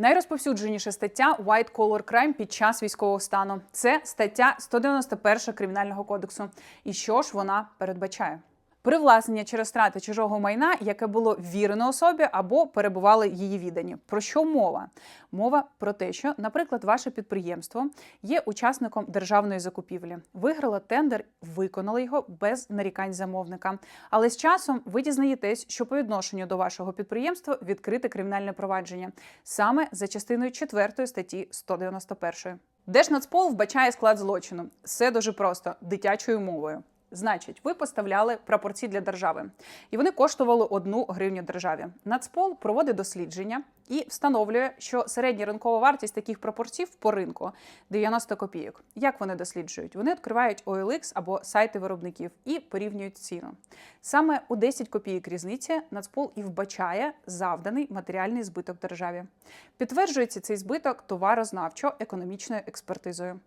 Найрозповсюдженіша стаття White Collar Crime під час військового стану. Це стаття 191 кримінального кодексу. І що ж вона передбачає? Привласнення через страти чужого майна, яке було ввірено особі або перебували її віддані. Про що мова? Мова про те, що, наприклад, ваше підприємство є учасником державної закупівлі, виграло тендер, виконали його без нарікань замовника. Але з часом ви дізнаєтесь, що по відношенню до вашого підприємства відкрите кримінальне провадження саме за частиною 4 статті 191. Держнацпол вбачає склад злочину. Все дуже просто дитячою мовою. Значить, ви поставляли прапорці для держави, і вони коштували одну гривню державі. Нацпол проводить дослідження і встановлює, що середня ринкова вартість таких прапорців по ринку 90 копійок. Як вони досліджують? Вони відкривають OLX або сайти виробників і порівнюють ціну. Саме у 10 копійок різниці Нацпол і вбачає завданий матеріальний збиток державі. Підтверджується цей збиток товарознавчо-економічною експертизою.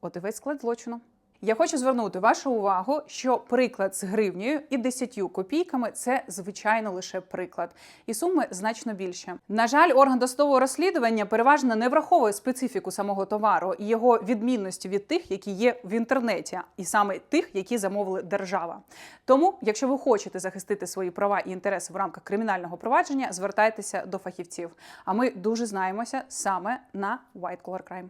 От і весь склад злочину. Я хочу звернути вашу увагу, що приклад з гривнею і 10 копійками це звичайно лише приклад, і суми значно більше. На жаль, орган досудового розслідування переважно не враховує специфіку самого товару і його відмінності від тих, які є в інтернеті, і саме тих, які замовили держава. Тому, якщо ви хочете захистити свої права і інтереси в рамках кримінального провадження, звертайтеся до фахівців. А ми дуже знаємося саме на White Collar Crime.